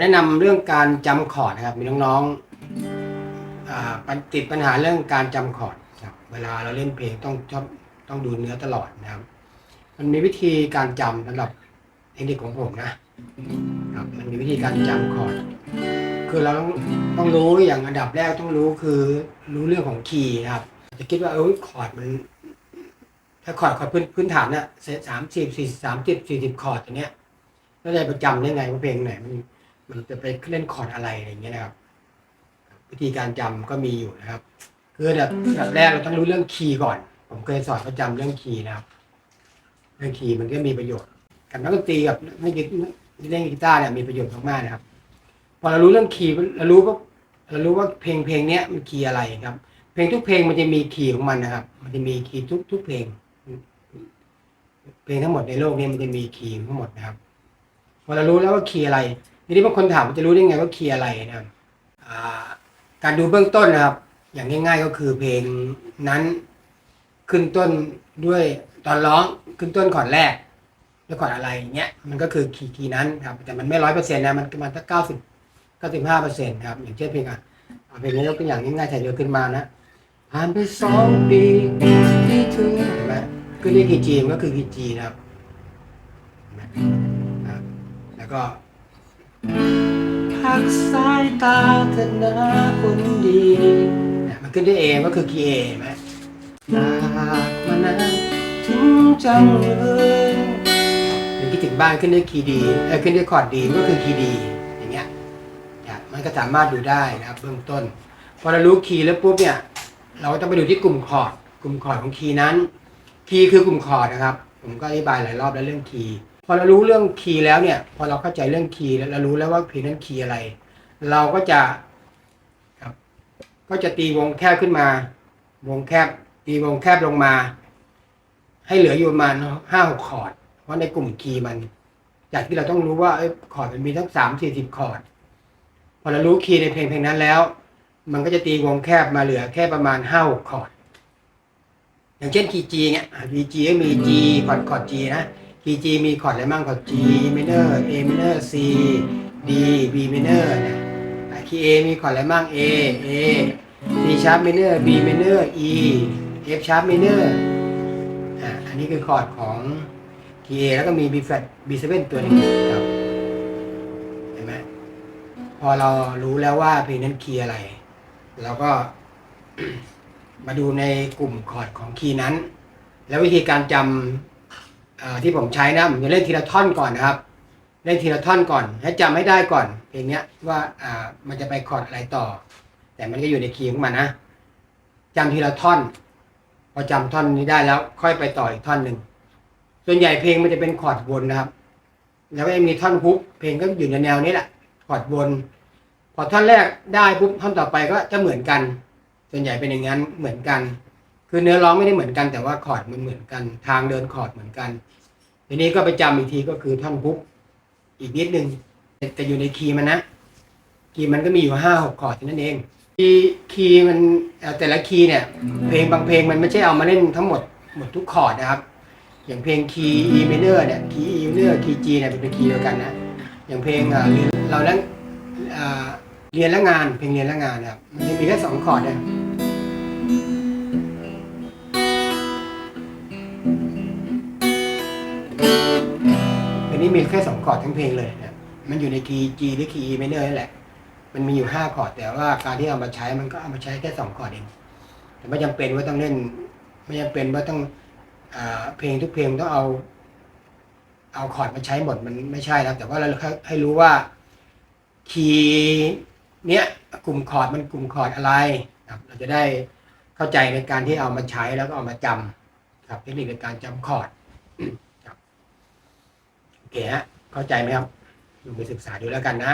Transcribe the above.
แนะนำเรื่องการจำคอร์ดนะครับ มีน้องๆติดปัญหาเรื่องการจำคอร์ดครับ เวลาเราเล่นเพลงต้องชอบต้องดูเนื้อตลอดนะครับ มันมีวิธีการจำสำหรับเทคนิคของผมนะครับ มันมีวิธีการจำคอร์ดคือเราต้องต้องรู้อย่างอันดับแรกต้องรู้คือรู้เรื่องของคีย์นะครับ จะคิดว่าเออคอร์ดมันถ้าคอร์ดคอร์ดพื้นพื้นฐานเนี่ยสามสิบสี่สามสิบสี่สิบคอร์ดอย่างเนี้ยแล้วจะไปจำได้ไงว่าเพลงไหนมัน มันจะไปเล่นคอร์ดอะไรอะไรอย่างเงี้ยนะครับ วิธีการจำก็มีอยู่นะครับ คืออันดับอันดับแรกเราต้องรู้เรื่องคีย์ก่อน ผมเคยสอนประจำเรื่องคีย์นะครับ เรื่องคีย์มันก็มีประโยชน์ กับนักดนตรีกับนักกีเล่นกีตาร์เนี่ยมีประโยชน์มากๆนะครับ พอเรารู้เรื่องคีย์เรารู้ว่าเรารู้ว่าเพลงเพลงเนี้ยมันคีย์อะไรครับ เพลงทุกเพลงมันจะมีคีย์ของมันนะครับ มันจะมีคีย์ทุกทุกเพลง เพลงทั้งหมดในโลกนี้มันจะมีคีย์ทั้งหมดนะครับ พอเรารู้แล้วว่าคีย์อะไร ทีนี้บางคนถามว่าจะรู้ได้ไงว่าคีย์อะไรนะครับการดูเบื้องต้นนะครับ อย่างง่าย ๆก็คือเพลงนั้นขึ้นต้นด้วยตอนร้องขึ้นต้นคอร์ดแรกแล้วคอร์ดอะไรอย่างเงี้ยมันก็คือคีย์คีย์นั้นครับ แต่มันไม่ร้อยเปอร์เซ็นต์นะมันประมาณสักเก้าสิบเก้าสิบห้าเปอร์เซ็นต์ครับอย่างเช่นเพลงอะเอาเพลงนี้ยกตัวอย่างง่ายๆถ่ายเรือขึ้นมานะผ่านไปสองปีที่ถึงเห็นไหมคือนี่คีย์จีมันก็คือคีย์จีนะครับแล้วก็ พักสายตาเธอนะคนดีเนี่ยมันขึ้นด้วยเอก็คือคีเอไหมอยากมานานถึงจังเลยหรือคิดถึงบ้านขึ้นด้วยคีดีเออขึ้นด้วยคอร์ดดีก็คือคีดีอย่างเงี้ยเนี่ยมันก็สามารถดูได้นะครับเบื้องต้น พอเรารู้คีย์แล้วปุ๊บเนี่ย เราก็ต้องไปดูที่กลุ่มคอร์ดกลุ่มคอร์ดของคีย์นั้น คีย์คือกลุ่มคอร์ดนะครับ ผมก็อธิบายหลายรอบแล้วเรื่องคีย์ อเรารู้เรื่องคีย์แล้วเนี่ย พอเราเข้าใจเรื่องคีย์แล้วเรารู้แล้วว่าเพลงนั้นคีย์อะไร เราก็จะครับก็จะตีวงแคบขึ้นมา วงแคบ ตีวงแคบลงมา ให้เหลืออยู่ประมาณห้าหกคอร์ด เพราะในกลุ่มคีย์มัน จากที่เราต้องรู้ว่าเอ้ยคอร์ดมันมีทั้งสามสี่สิบคอร์ดพอเรารู้คีย์ในเพลงเพลงนั้นแล้ว มันก็จะตีวงแคบมาเหลือแค่ประมาณห้าหกคอร์ดอย่างเช่นคีย์ G เนี่ยคีย์ G ก็มี G คอร์ดคอร์ด G นะ คีย์ G มีคอร์ดอะไรบ้างคอร์ด G minor A minor C D B minor นะอะคีย์ A มีคอร์ดอะไรบ้าง A A C sharp minor B minor E F sharp minor อะอันนี้คือคอร์ดของคีย์ A แล้วก็มี B flat B 7ตัวหนึงครับเห็นไหมพอเรารู้แล้วว่าเพลงนั้นคีย์อะไร เราก็มาดูในกลุ่มคอร์ดของคีย์นั้น แล้ววิธีการจำ ที่ผมใช้นะผมจะเล่นทีละท่อนก่อนนะครับ เล่นทีละท่อนก่อน ให้จำให้ได้ก่อน เพลงเนี้ยว่าอ่ามันจะไปคอร์ดอะไรต่อ แต่มันก็อยู่ในคีย์ของมันนะจำทีละท่อน พอจำท่อนนี้ได้แล้วค่อยไปต่ออีกท่อนหนึ่งส่วนใหญ่เพลงมันจะเป็นคอร์ดวนนะครับ แล้วก็มีท่อนฮุกเพลงก็อยู่ในแนวนี้แหละคอร์ดวนพอท่อนแรกได้ปุ๊บท่อนต่อไปก็จะเหมือนกัน ส่วนใหญ่เป็นอย่างนั้นเหมือนกัน คือเนื้อร้องไม่ได้เหมือนกันแต่ว่าคอร์ดมันเหมือนกัน ทางเดินคอร์ดเหมือนกัน ทีนี้ก็ไปจำอีกทีก็คือท่อนฮุกอีกนิดนึงแต่อยู่ในคีย์มันนะคีย์มันก็มีอยู่ห้าหกคอร์ดนั้นเองคีย์คีย์มันแต่ละคีย์เนี่ย เพลงบางเพลงมันไม่ใช่เอามาเล่นทั้งหมดหมดทุกคอร์ดนะครับ อย่างเพลงคีย์ E minor เนี่ยคีย์ E minor คีย์ G เนี่ยเป็นคีย์เดียวกันนะอย่างเพลงเรียนเราแล้วอ่าเรียนและงานเพลงเรียนและงานนะครับมันจะมีแค่สองคอร์ดเนี่ย นี้มีแค่สองคอร์ดทั้งเพลงเลยนะมันอยู่ในคีย์ G หรือคีย์ E minor นั่นแหละ มันมีอยู่ห้าคอร์ดแต่ว่าการที่เอามาใช้มันก็เอามาใช้แค่สองคอร์ดเองแต่ไม่จำเป็นว่าต้องเล่น ไม่จำเป็นว่าต้องอเพลงทุกเพลงต้องเอาเอาคอร์ดมาใช้หมดมันไม่ใช่แล้วแต่ว่าเราให้รู้ว่าคีย์เนี้ยกลุ่มคอร์ดมันกลุ่มคอร์ดอะไรครับเราจะได้เข้าใจในการที่เอามาใช้แล้วก็เอามาจำครับเทคนิคในการจำคอร์ด เคฮะเข้าใจไหมครับลองไปศึกษาดูแล้วกันนะ